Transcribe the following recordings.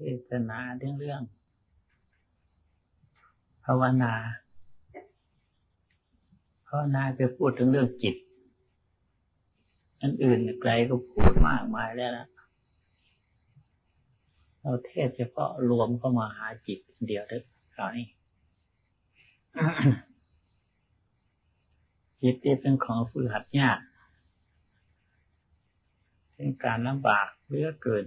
เทศนาเรื่องเรื่องภาวนาภาวนาไปพูดถึงเรื่องจิต อันอื่นไกลก็พูดมากมายแล้วนะเราเทศเฉพาะรวมเข้ามาหาจิตเดียวเด้อคราวนี้จิตเป็นของฝึกหัดยากเป็นการลำบากเลือเกิน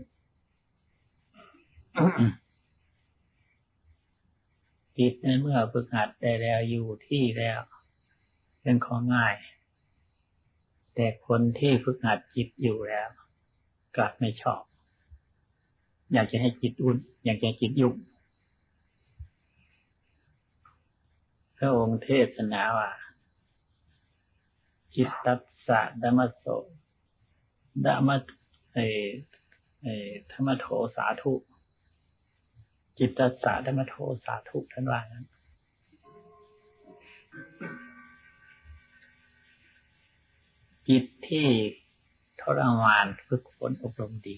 จิตในเมื่อฝึกหัดได้แล้วอยู่ที่แล้วเป็นของง่าย แต่คนที่ฝึกหัดจิตอยู่แล้วกลับไม่ชอบ อยากจะให้จิตอุ่น อยากจะจิตยุ่งพระองค์เทศนาว่าจิตตัสสะดัมโสดัมมเอเอธรรมโทสาธุ จิตตสสะดัมมโทสาธุท่านว่างั้นจิตที่ทรมานฝึกฝนอบรมดี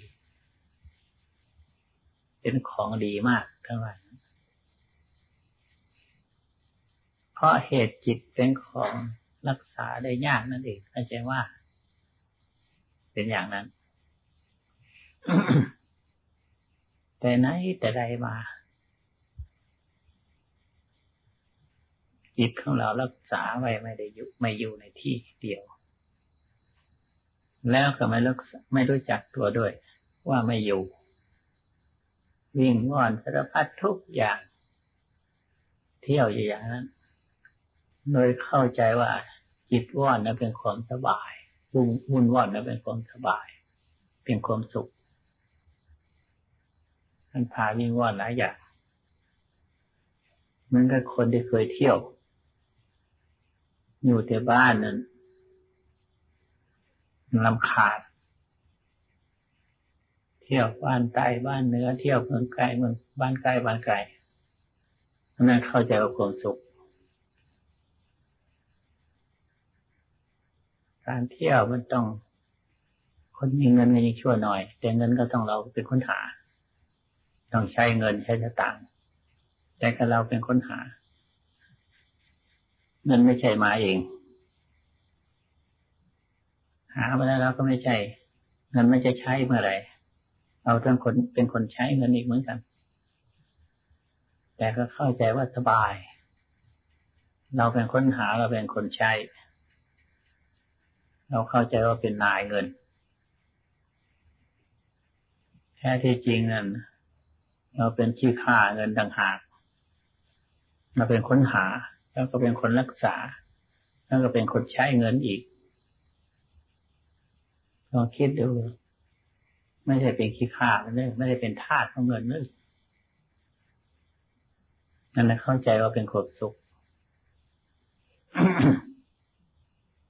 เป็นของดีมากทั้งวันเพราะเหตุจิตเป็นของรักษาได้ยากนั่นเองเข้าใจว่า เป็นอย่างนั้น แต่ไหนแต่ใดมา จิตของเรารักษาไว้ไม่ได้อยู่ไม่อยู่ในที่เดียว แล้วก็ไม่รู้ไม่รู้จักตัวด้วย ว่าไม่อยู่ วิ่งว่อนสารพัดทุกอย่าง เที่ยวอยู่อย่างนั้นโดยเข้าใจว่าจิตว่อนนั้นเป็นความสบายวุ่นวุ่นว่อนนั้นเป็นความสบาย เป็นความสุข มันพาวิ่งว่อนหลายอย่างเหมือนกับคนที่เคยเที่ยว อยู่แต่บ้านนั้นลำคาญเที่ยวบ้านใต้บ้านเหนือเที่ยวเมืองไกลเมืองบ้านใกล้บ้านไกลนั่นเข้าใจว่าความสุข การเที่ยวมันต้อง คนมีเงินมันยังชั่วหน่อย แต่เงินก็ต้องเราเป็นคนหา ต้องใช้เงินใช้สตางแต่กับเราเป็นคนหาเงินไม่ใช่มาเอง หามาแล้วเราก็ไม่ใช่เงินไม่จะใช้เมื่อไหร่เราทั้งคนเป็นคนใช้เงินอีกเหมือนกัน แต่ก็เข้าใจว่าสบาย เราเป็นคนหาเราเป็นคนใช้ เราเข้าใจว่าเป็นนายเงิน แท้ที่จริงนั้น เราเป็นขี้ข่าเงินต่างหากเราเป็นค้นหา แล้วก็เป็นคนรักษา แล้วก็เป็นคนใช้เงินอีกลองคิดดูไม่ใช่เป็นขี้ข้ามันเลยไม่ได้เป็นทาสของเงินเลยนั่นแหละเข้าใจว่าเป็นความสุข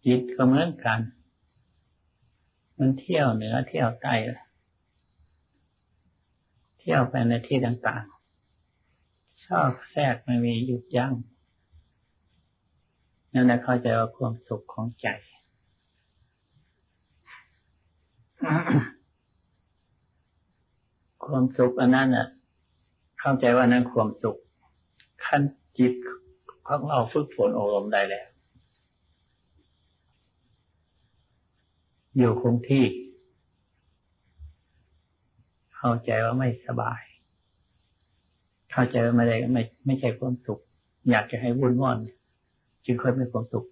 จิตก็เหมือนกัน มันเที่ยวเหนือเที่ยวใต้ เที่ยวไปในที่ต่างๆ ชอบแทรกไม่มีหยุดยัง้งนั่นแหละเข้าใจว่าความสุขของใจ ความสุขอันนั้นอะ เข้าใจว่านั้นความสุขขั้นจิตของเราฝึกฝนอบรมได้แล้ว อยู่คงที่ เข้าใจว่าไม่สบาย เข้าใจว่าไม่ได้ไม่ไม่ใช่ความสุข อยากจะให้วุ่นว่อน จึงค่อยมีความสุข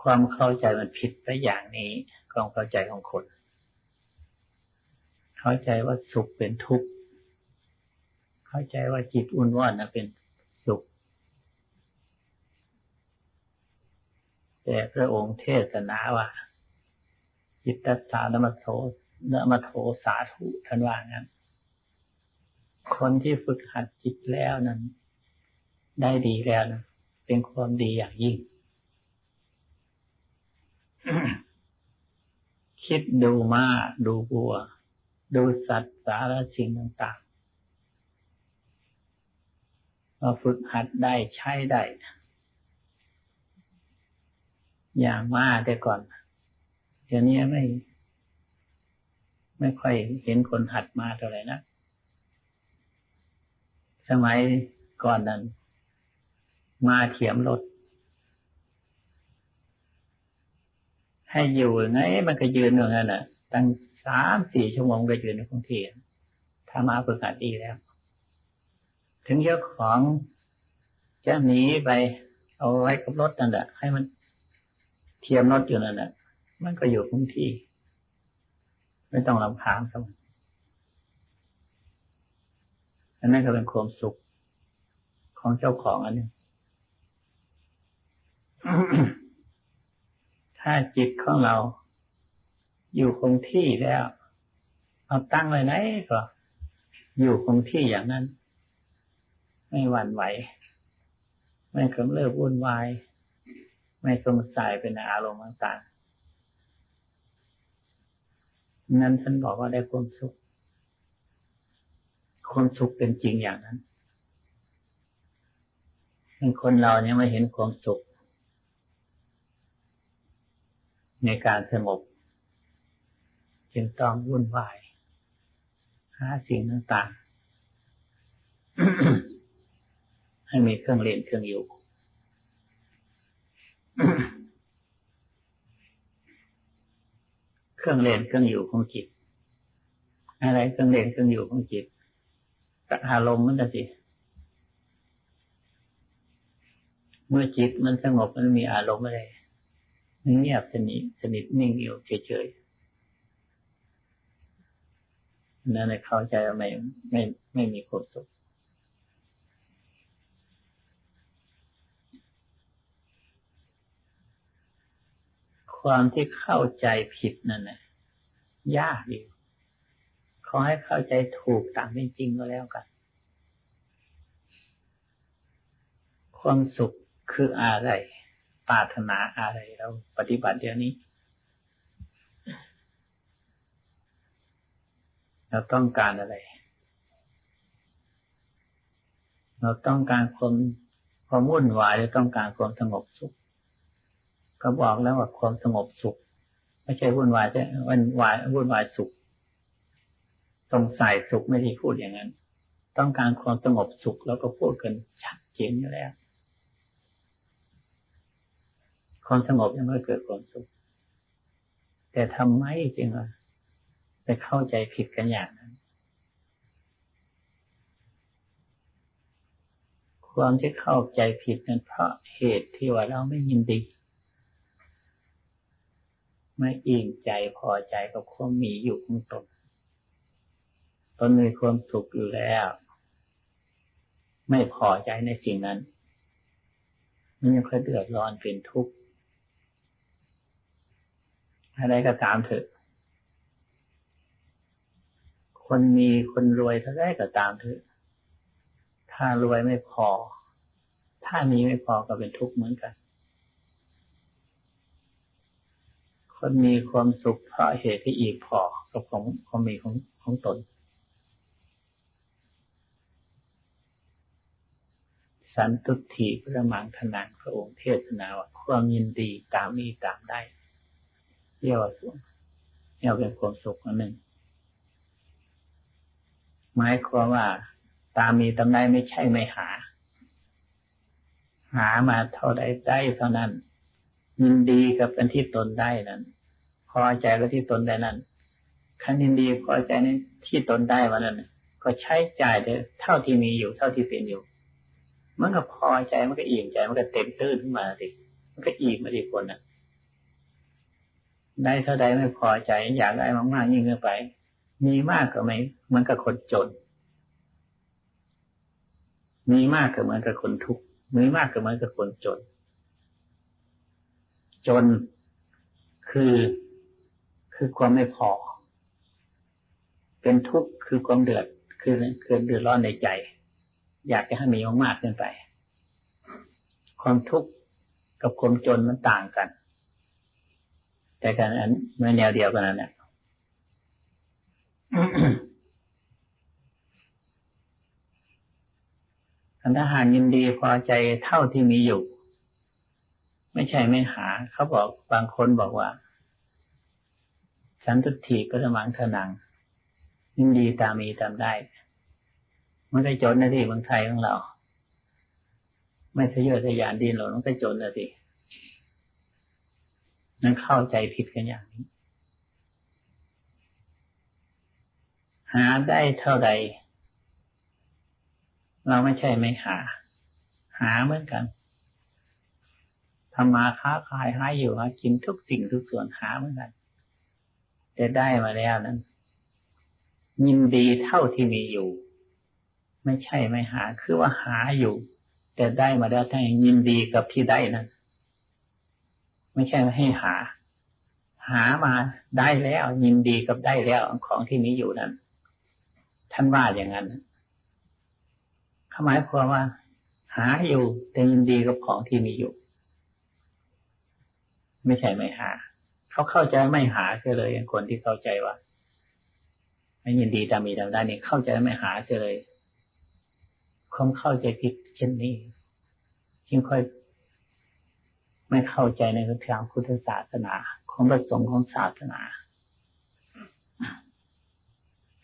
ความเข้าใจมันผิดไปอย่างนี้ความเข้าใจของคน เข้าใจว่าสุขเป็นทุกข์ เข้าใจว่าจิตอุ่นว่อนนะเป็นสุข แต่พระองค์เทศนาว่าจิตตสานมโทนมโทสาธุท่านว่างั้น คนที่ฝึกหัดจิตแล้วนั้น ได้ดีแล้วนะเป็นความดีอย่างยิ่ง คิดดูมาดูบัว ดูสัตว์สารสิ่งต่างๆมาฝึกหัดได้ใช้ได้นะ อย่างมาแต่ก่อนเดี๋ยวนี้ไม่ ไม่ค่อยเห็นคนหัดมาเท่าไหร่นะสมัยก่อนนั้น มาเถียมรถ ให้อยู่ไงมันก็ยืนอย่างนั้นน่ะ ตั้งสามสี่ชั่วโมงก็ยืนในคงเที่ถ้ามาฝึกหัดดีแล้ว ถึงเจ้าของจะหนีไปเอาไว้กับรถนั่นแหละให้มัน เทียมรถอยู่นั่นแหละมันก็อยู่คงที่ ไม่ต้องลำพางครับอันนั้นก็เป็นความสุขของเจ้าของอันนี้ถ้าจิตของเรา อยู่คงที่แล้ว เอาตั้งไว้ไหนก็ อยู่คงที่อย่างนั้น ไม่หวั่นไหว ไม่กำเริบวุ่นวาย ไม่สงสัยเป็นอารมณ์ต่างๆนั้นฉันบอกว่าได้ความสุข ความสุขเป็นจริงอย่างนั้นคนเราเนี่ยไม่เห็นความสุข ในการสงบจึงต้องวุ่นวายหาสิ่งต่างๆให้มีเครื่องเล่นเครื่องอยู่ เครื่องเล่นเครื่องอยู่ของจิต อะไรเครื่องเล่นเครื่องอยู่ของจิตกับอารมณ์มันจะสิเมื่อจิตมันสงบมันมีอารมณ์อะไรเงียบสนิทสนิทนิ่งอยู่เฉยๆนั่นเข้าใจว่าไม่ไม่ไม่มีความสุข ความที่เข้าใจผิดนั่นนะยากอยู่ขอให้เข้าใจถูกตามเป็นจริงก็แล้วกัน ความสุขคืออะไร ปรารถนาอะไรเราปฏิบัติเดี๋ยวนี้ เราต้องการอะไร เราต้องการความความวุ่นวายหรือต้องการความสงบสุข ก็บอกแล้วว่าความสงบสุข ไม่ใช่วุ่นวายใช่วุ่นวายวุ่นวายสุขสงสัยสุขไม่ได้พูดอย่างนั้น ต้องการความสงบสุขแล้วก็พูดกันชัดเจนอยู่แล้ว ความสงบยังไม่เกิดความสุข แต่ทำไมจริงอะไปเข้าใจผิดกันอย่างนั้น ความที่เข้าใจผิดนั้นเพราะเหตุที่ว่าเราไม่ยินดี ไม่อิ่งใจพอใจกับความมีอยู่ของตนตนมีความสุขอยู่แล้ว ไม่พอใจในสิ่งนั้น มันยังค่อยเดือดร้อนเป็นทุกข์อะไรก็ตามเถอะ คนมีคนรวยเท่าไรก็ตามเถอะ ถ้ารวยไม่พอ ถ้ามีไม่พอก็เป็นทุกข์เหมือนกัน คนมีความสุขเพราะเหตุที่อีกพอกับของความมีของของตน สันตุถีพระมังคนังพระองค์เทศนาว่าความยินดีตามมีตามได้เรียกว่าสุขเรียกเป็นความสุขอันหนึ่งหมายความว่า ตามมีตามได้ไม่ใช่ไม่หา หามาเท่าใดได้เท่านั้น ยินดีกับเป็นที่ตนได้นั้น พอใจกับที่ตนได้นั้นคันยินดีพอใจในที่ตนได้วันนั้นก็ใช้จ่ายเท่าที่มีอยู่เท่าที่เป็นอยู่ มันก็พอใจมันก็อิ่มใจมันก็เต็มตื้นขึ้นมาสิมันก็อิ่มมาดีคนน่ะได้เท่าใดไม่พอใจ อยากได้มากๆยิ่งขึ้นไป มีมากก็ไม่เหมือนกับคนจน มีมากก็เหมือนกับคนทุกข์มีมากก็เหมือนกับคนจน จนคือคือความไม่พอ เป็นทุกข์คือความเดือดคือคือเดือดร้อนในใจ อยากจะให้มีมากๆขึ้นไป ความทุกข์กับความจนมันต่างกัน แต่กันอันไม่แนวเดียวกันนั่นแหละถ้าหากยินดีพอใจเท่าที่มีอยู่ ไม่ใช่ไม่หา เขาบอกบางคนบอกว่า สันตุถีกระมังเถนังยินดีตามมีตามได้ มันก็จนนะที่เมืองไทยของเรา ไม่ทะเยอทะยานดินหรอกมันก็จนนะที่นั่นเข้าใจผิดกันอย่างนี้ หาได้เท่าใด เราไม่ใช่ไม่หา หาเหมือนกัน ทำมาค้าขายหาอยู่หากินทุกสิ่งทุกส่วนหาเหมือนกันแต่ได้มาแล้วนั้นยินดีเท่าที่มีอยู่ ไม่ใช่ไม่หาคือว่าหาอยู่ แต่ได้มาแล้วทั้งยินดีกับที่ได้นั้นไม่ใช่ไม่ให้หา หามาได้แล้ว ยินดีกับได้แล้วของที่มีอยู่นั้น ท่านว่าอย่างนั้นหมายความว่า หาอยู่แต่ยินดีกับของที่มีอยู่ ไม่ใช่ไม่หา เขาเข้าใจไม่หาเฉยเลยคนที่เข้าใจว่าไม่ยินดีตามมีตามได้นี่เข้าใจไม่หาเลยความเข้าใจผิดเช่นนี้จึงค่อย ไม่เข้าใจในทางพุทธศาสนา ของประสงค์ของศาสนา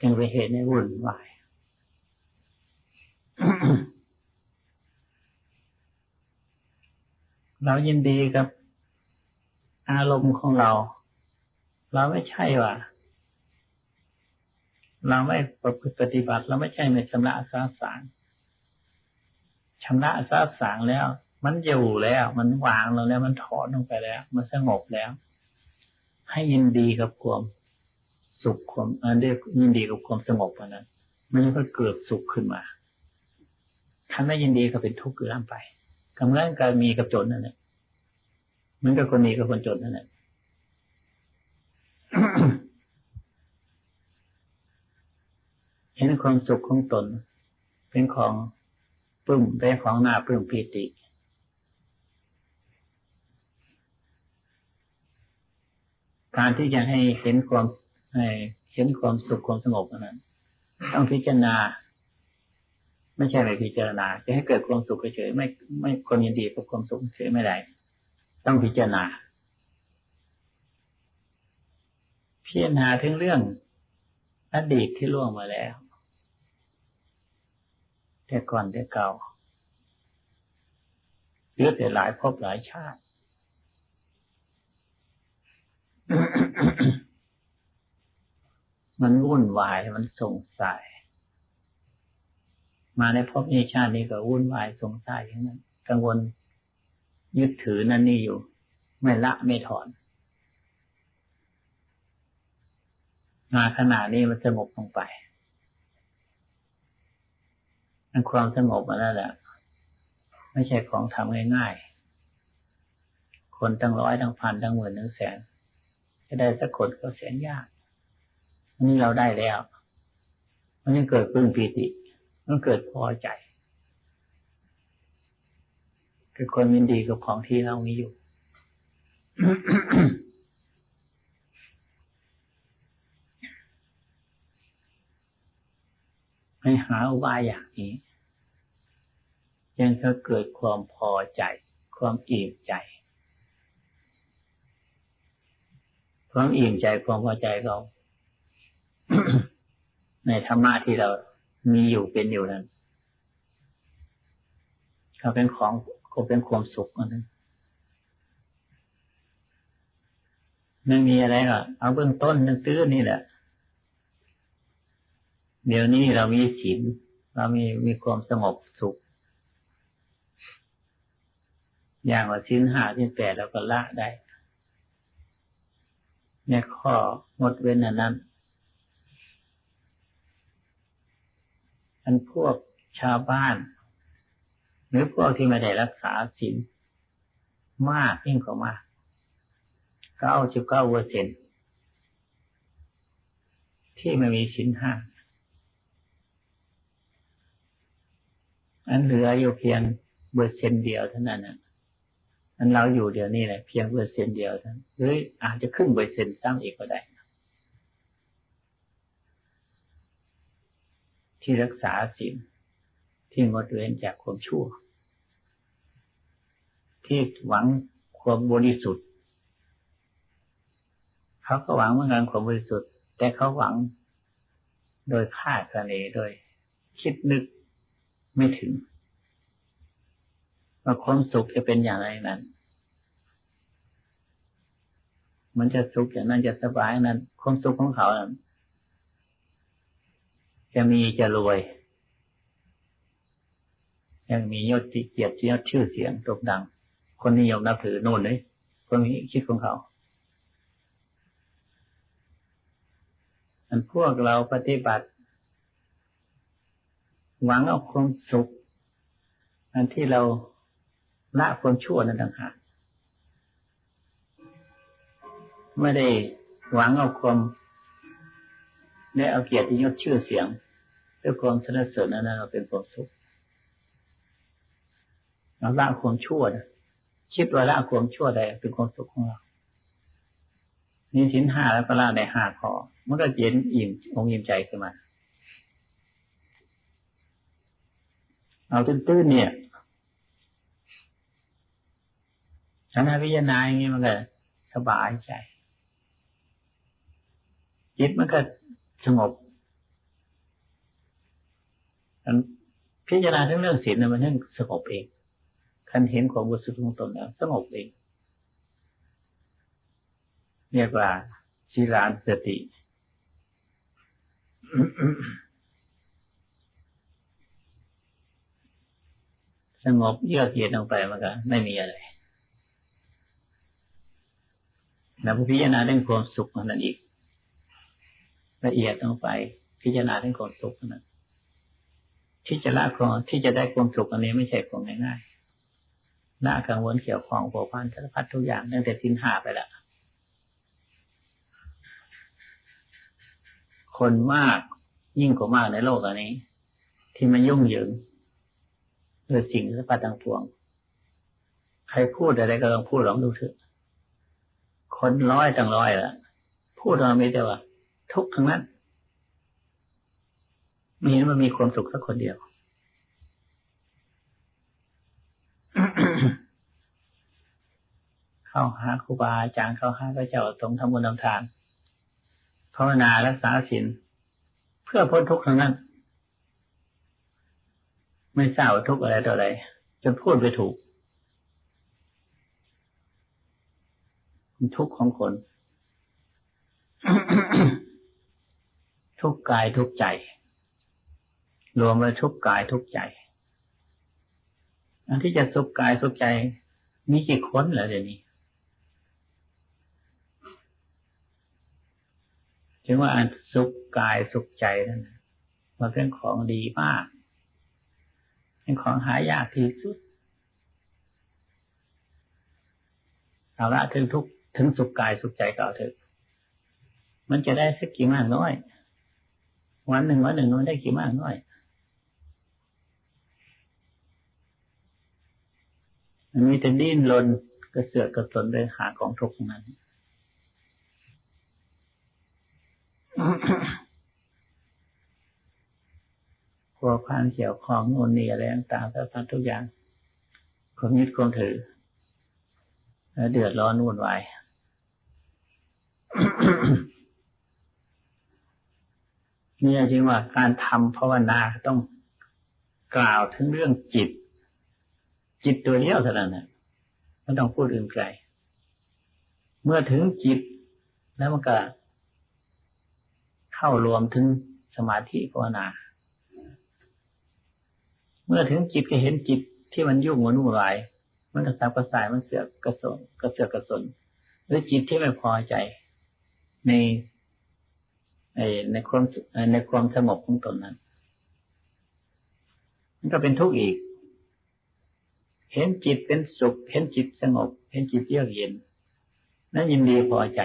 จึงไปเหตุในวุ่นวายเรายินดีกับ อารมณ์ของเรา เราไม่ใช่ว่าเราไม่ประพฤติปฏิบัติ เราไม่ใช่ไม่ชำระสาสางชำระสาสางแล้ว มันอยู่แล้ว มันวางเราแล้วมันถอนลงไปแล้ว มันสงบแล้ว ให้ยินดีกับความสุขความอันเรียกยินดีกับความสงบนั้นมันก็เกิดสุขขึ้นมาถ้าไม่ยินดีก็เป็นทุกข์อยู่ล่ำไปกำลังการมีกับจนนั่นแหละ มันก็คนมีกับคนจนนั่นแหละเห็นความสุขของตน เป็นของปลื้มเป็นของหน้าปลื้มปีติการที่จะให้เห็นความให้เห็นความสุขความสงบนั้นต้องพิจารณา ไม่ใช่ไปพิจารณา จะให้เกิดความสุขเฉยไม่ไม่คนยินดีกับความสุขเฉยไม่ได้ ต้องพิจารณา พิจารณาถึงเรื่องอดีตที่ล่วงมาแล้ว แต่ก่อนแต่เก่าหรือแต่หลายพบหลายชาติ มันวุ่นวายมันสงสัยมาในพบนี้ชาตินี้ก็วุ่นวายสงสัยอย่างนั้น กังวล ยึดถือนั่นนี่อยู่ ไม่ละไม่ถอน มาขณะนี้มันสงบลงไปมันความสงบมาแล้วแหละไม่ใช่ของทำง่ายๆ คนตั้งร้อยตั้งพันตั้งหมื่นตั้งแสน จะได้สักคนก็แสนยากนี่เราได้แล้ว มันยังเกิดปลื้มปีติ มันเกิดพอใจ คือคนยินดีกับของที่เรามีอยู่ ให้หาอุบายอย่างนี้ ยังจะเกิดความพอใจ ความอิ่มใจ ความอิ่มใจความพอใจเรา ในธรรมะที่เรามีอยู่เป็นอยู่นั้นเขาเป็นของ ก็เป็นความสุขอันนั้นไม่มีอะไรหรอกเอาเบื้องต้นตื้อนี่แหละ เดี๋ยวนี้เรามีศีลเรามีมีความสงบสุข อย่างว่าชิ้นห้าชิ้นแปดเราก็ละได้เนี่ยข้องดเว้นอันนั้น อันพวกชาวบ้าน หรือพวกที่ไม่ได้รักษาศีลมากยิ่งกว่ามากเก้าสิบเก้าเปอร์เซ็นที่ไม่มีศีลห้าอันเหลืออยู่เพียงเปอร์เซ็นเดียวเท่านั้นนะอันเราอยู่เดี๋ยวนี้แหละเพียงเปอร์เซ็นเดียวเท่านั้นหรืออาจจะครึ่งเปอร์เซ็นต์ซ้ำอีกก็ได้ที่รักษาศีลที่งดเว้นจากความชั่ว ที่หวังความบริสุทธิ์เขาก็หวังเหมือนกันความบริสุทธิ์ แต่เขาหวังโดยคาดคะเนโดย คิดนึกไม่ถึงว่าความสุขจะเป็นอย่างไรนั้น มันจะสุขอย่างนั้นจะสบายอย่างนั้น ความสุขของเขานั้นจะมีจะรวย ยังมียศเกียรติยศชื่อเสียงโด่งดัง คนนิยมนับถือโน่นเลยคนนี้คิดของเขาอันพวกเราปฏิบัติ หวังเอาความสุข อันที่เราละความชั่วนั้นต่างหากไม่ได้หวังเอาความได้เอาเกียรติยศชื่อเสียงด้วยความสนับสนุนนั้นเราเป็นความสุขเราละความชั่วนะ คิดว่าละความชั่วใดเป็นความสุขของเรานี่ชิ้นห้าแล้วก็ละในห้าข้อมันก็เย็นอิ่มองอิ่มใจขึ้นมา เอาตื้นๆเนี่ยฉันพิจารณาอย่างนี้มันก็สบายใจจิตมันก็สงบพิจารณาทั้งเรื่องศีลมันเรื่องสงบเอง คันเห็นของบริสุทธิ์ของตนแล้วสงบเองเรียกว่าชีรานสติ สงบเยือกเย็นลงไปมันก็ไม่มีอะไรแล้วพิจารณาเรื่องความสุขนั่นอีก ละเอียดลงไป พิจารณาเรื่องความสุขนั้นที่จะละความที่จะได้ความสุขอันนี้ไม่ใช่ของง่ายๆ ละกังวลเกี่ยวของผัวพันสารพัดทุกอย่างตั้งแต่สินหาไปล้วคนมากยิ่งกว่ามากในโลกอันนี้ ที่มันยุ่งเหยิงด้วยสิ่งสารพัดต่างพวง ใครพูดอะไรก็ต้องพูดลองดูเถอะคนร้อยตั้งร้อยละพูดมาไม่ได้ว่า ทุกทั้งนั้นมีเห็นมันมีความสุขสักคนเดียว เข้าหาครูบาอาจารย์เข้าหาพระเจ้าตรงทำบุญทำทานภาวนารักษาศีลเพื่อพ้นทุกข์ทั้งนั้น ไม่ทราบว่าทุกข์อะไรต่ออะไรจนพูดไปถูก ทุกข์ของคน ทุกกายทุกใจ รวมเลยทุกกายทุกใจอันที่จะสุขกายสุขใจมีกี่คนเหรอเดี๋ยวนี้ ถึงว่าอันสุขกายสุขใจนั่นมันเป็นของดีมาก เป็นของหายากที่สุดเอาละถึงทุกถึงสุขกายสุขใจก็เอาเถอะมันจะได้สักกี่มากน้อย วันหนึ่งวันหนึ่งมันได้กี่มากน้อยมันมีแต่ดิ้นรนกระเสือกกระสนเลยหาของทุกข์นั้น กลัวพันเกี่ยวของโน่นนี่อะไรต่างๆทุกอย่างควมยึดควมถือแล้วเดือดร้อนวุ่นวายนี่จริงว่าการทำภาวนาต้องกล่าวถึงเรื่องจิต จิตตัวเดียวเท่านั้นนะไม่ต้องพูดอื่นไกล เมื่อถึงจิตแล้วมันก็ เข้ารวมถึงสมาธิภาวนา เมื่อถึงจิตก็เห็นจิตที่มันยุ่งมันวุ่นวายมันกระสับกระส่ายมันเสือกกระสนกระเสือกกระสนหรือจิตที่ไม่พอใจ ในในในความในความสงบของตนนั้น มันก็เป็นทุกข์อีก เห็นจิตเป็นสุข เห็นจิตสงบ เห็นจิตเยือกเย็นนั่นยินดีพอใจ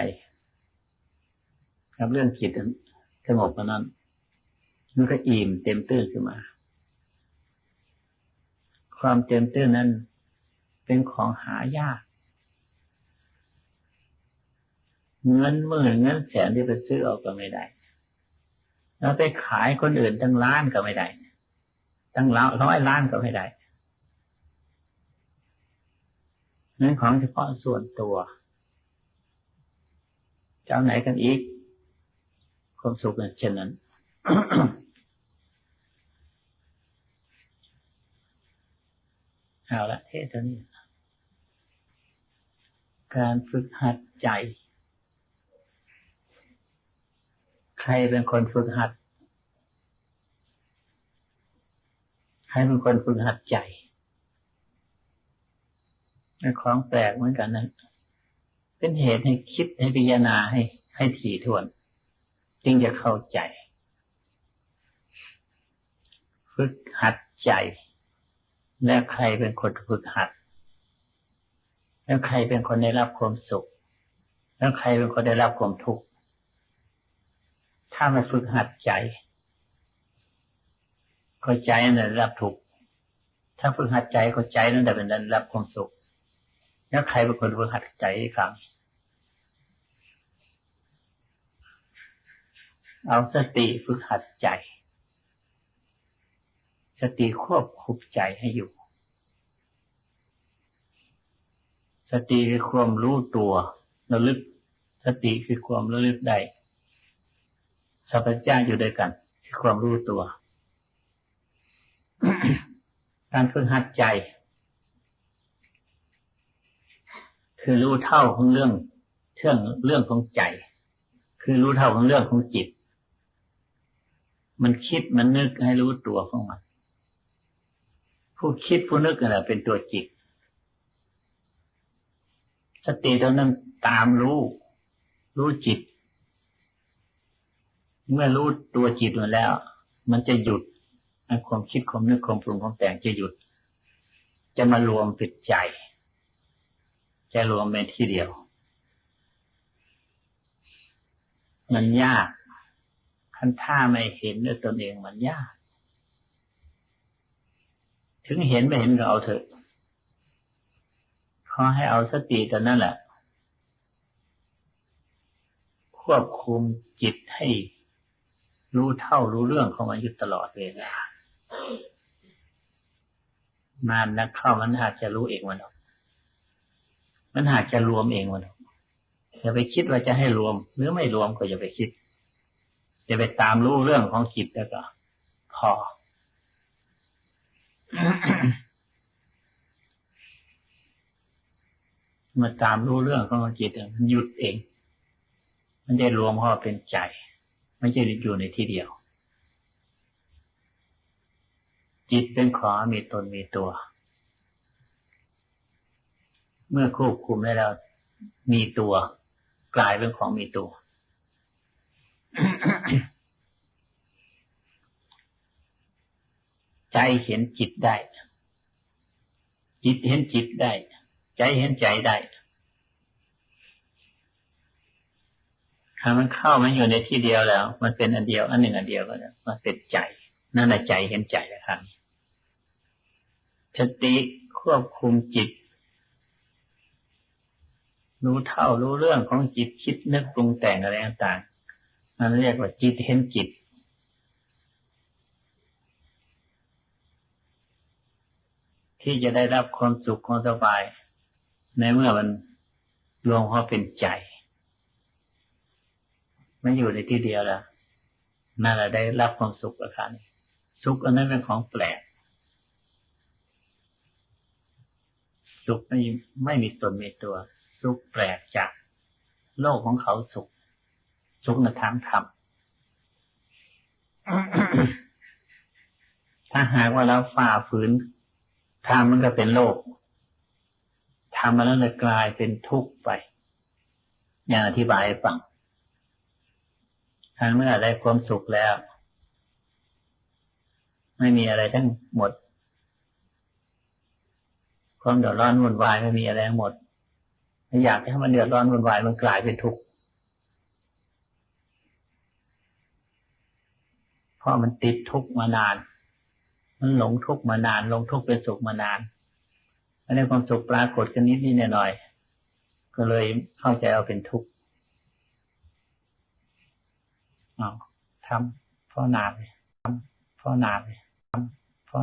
กับเรื่องจิต สงบนั้น มันก็อิ่มเต็มตื้นขึ้นมา ความเต็มตื้นนั้น เป็นของหายาก เงินหมื่นเงินแสนที่ไปซื้อออกก็ไม่ได้เราไปขายคนอื่นตั้งล้านก็ไม่ได้ ตั้งร้อยล้านก็ไม่ได้เงินของเฉพาะส่วนตัวจะเอาไหนกันอีก ความสุขเนี่ยเช่นนั้น เอาละเทศตัวนี้ การฝึกหัดใจ ใครเป็นคนฝึกหัด ใครเป็นคนฝึกหัดใจเป็นของแปลกเหมือนกันนะ เป็นเหตุให้คิดให้พิจารณาให้ให้ถี่ถ้วน จึงจะเข้าใจ ฝึกหัดใจ และใครเป็นคนฝึกหัด แล้วใครเป็นคนได้รับความสุข แล้วใครเป็นคนได้รับความทุกข์ถ้าไม่ฝึกหัดใจ ก็ใจนั่นแหละได้รับทุกข์ถ้าฝึกหัดใจก็ใจนั่นแหละเป็นได้รับความสุข แล้วใครเป็นคนฝึกหัดใจกครั้ง เอาสติฝึกหัดใจ สติควบคุมใจให้อยู่ สติคือความรู้ตัวระลึก สติคือความระลึกได้สัพพเจ้าอยู่ด้วยกันคือความรู้ตัว การฝึกหัดใจ คือรู้เท่าของเรื่องเรื่องเรื่องของใจ คือรู้เท่าของเรื่องของจิต มันคิดมันนึกให้รู้ตัวของมัน ผู้คิดผู้นึกน่ะเป็นตัวจิต สติตรงนั้นตามรู้ รู้จิต เมื่อรู้ตัวจิตมาแล้ว มันจะหยุดความคิดความนึกความปรุงความแต่งจะหยุด จะมารวมเป็นใจ จะรวมเป็นที่เดียว มันยาก คันถ้าไม่เห็นด้วยตนเองมันยาก ถึงเห็นไม่เห็นก็เอาเถอะขอให้เอาสติตัวนั่นแหละ ควบคุมจิตให้รู้เท่ารู้เรื่องของมันอยู่ตลอดเวลานานนักเข้ามันอาจจะรู้เองมันหรอกมันอาจจะรวมเองมันหรอกอย่าไปคิดว่าจะให้รวม หรือไม่รวมก็อย่าไปคิด อย่าไปตามรู้เรื่องของจิตแล้วก็พอ มาตามรู้เรื่องของจิตมันหยุดเอง มันจะรวมเข้าเป็นใจมันจะอยู่ในที่เดียว จิตเป็นของมีตนมีตัว เมื่อควบคุมได้แล้วมีตัว กลายเป็นของมีตัว ใจเห็นจิตได้ จิตเห็นจิตได้ ใจเห็นใจได้ ถ้ามันเข้ามันอยู่ในที่เดียวแล้ว มันเป็นอันเดียว อันหนึ่งอันเดียวก็มันเป็นใจ นั่นแหละใจเห็นใจแล้วครับสติควบคุมจิต รู้เท่ารู้เรื่องของจิตคิดนึกปรุงแต่งอะไรต่าง นั่นเรียกว่าจิตเห็นจิต ที่จะได้รับความสุขความสบาย ในเมื่อมันรวมเข้าเป็นใจมันอยู่ในที่เดียวแล้วนั่นแหละได้รับความสุขแล้วครับสุขอันนั้นเป็นของแปลก สุขไม่ไม่มีตนมีตัว สุขแปลกจาก โลกของเขาสุข สุขในทางธรรมถ้าหากว่าเราฝ่าฝืนธรรมมันก็เป็นโลกธรรมมันแล้วจะกลายเป็นทุกข์ไปอย่างอธิบายฟังถ้าเมื่อได้ความสุขแล้ว ไม่มีอะไรทั้งหมด ความเดือดร้อนวุ่นวายไม่มีอะไรทั้งหมดอยากให้มันเดือดร้อนวุ่นวายมันกลายเป็นทุกข์เพ ราะมันติดทุกข์มานาน มันหลงทุกข์มานาน หลงทุกข์เป็นสุขมานานอันนี้ความสุขปรากฏกันนิดนิดหน่อยก็เลยเข้าใจเอาเป็นทุกข์เอาทำพ่อนานเลยทำพ่อนานเลย